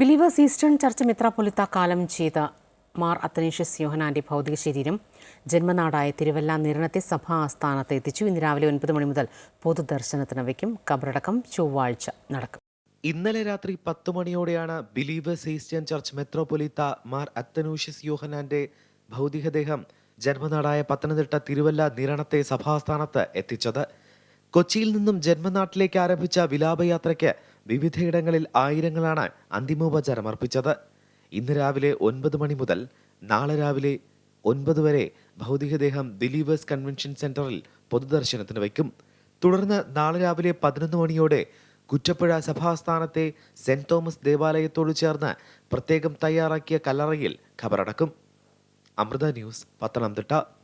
Believers eastern church മെത്രാപ്പൊലിത്ത കാലം ചെയ്ത മാർ അത്തനേഷ്യസ് യോഹനാന്റെ ഭൗതിക ശരീരം ജന്മനാടായ തിരുവല്ല നിരണത്തെ സഭാ ആസ്ഥാനത്ത് എത്തിച്ചു. ഇന്ന് രാവിലെ ഒൻപത് മണി മുതൽ പൊതുദർശനത്തിന് വയ്ക്കും. കബറടക്കം ചൊവ്വാഴ്ച നടക്കും. ഇന്നലെ രാത്രി പത്ത് മണിയോടെയാണ് ബിലീവേഴ്സ് ഈസ്റ്റേൺ ചർച്ച് മെത്രോപൊലിത്ത മാർ അത്തനൂഷ്യസ് യോഹനാന്റെ ഭൗതികദേഹം ജന്മനാടായ പത്തനംതിട്ട തിരുവല്ല നിരണത്തെ സഭാസ്ഥാനത്ത് എത്തിച്ചത്. കൊച്ചിയിൽ നിന്നും ജന്മനാട്ടിലേക്ക് ആരംഭിച്ച വിലാപയാത്രയ്ക്ക് വിവിധയിടങ്ങളിൽ ആയിരങ്ങളാണ് അന്തിമോപചാരം അർപ്പിച്ചത്. ഇന്ന് രാവിലെ ഒൻപത് മണി മുതൽ നാളെ രാവിലെ ഒൻപത് വരെ ഭൗതികദേഹം ദിലീപേഴ്സ് കൺവെൻഷൻ സെന്ററിൽ പൊതുദർശനത്തിന് വയ്ക്കും. തുടർന്ന് നാളെ രാവിലെ പതിനൊന്ന് മണിയോടെ കുറ്റപ്പുഴ സഭാസ്ഥാനത്തെ സെന്റ് തോമസ് ദേവാലയത്തോട് ചേർന്ന് പ്രത്യേകം തയ്യാറാക്കിയ കല്ലറയിൽ ഖബറടക്കും. അമൃത ന്യൂസ് പത്തനംതിട്ട.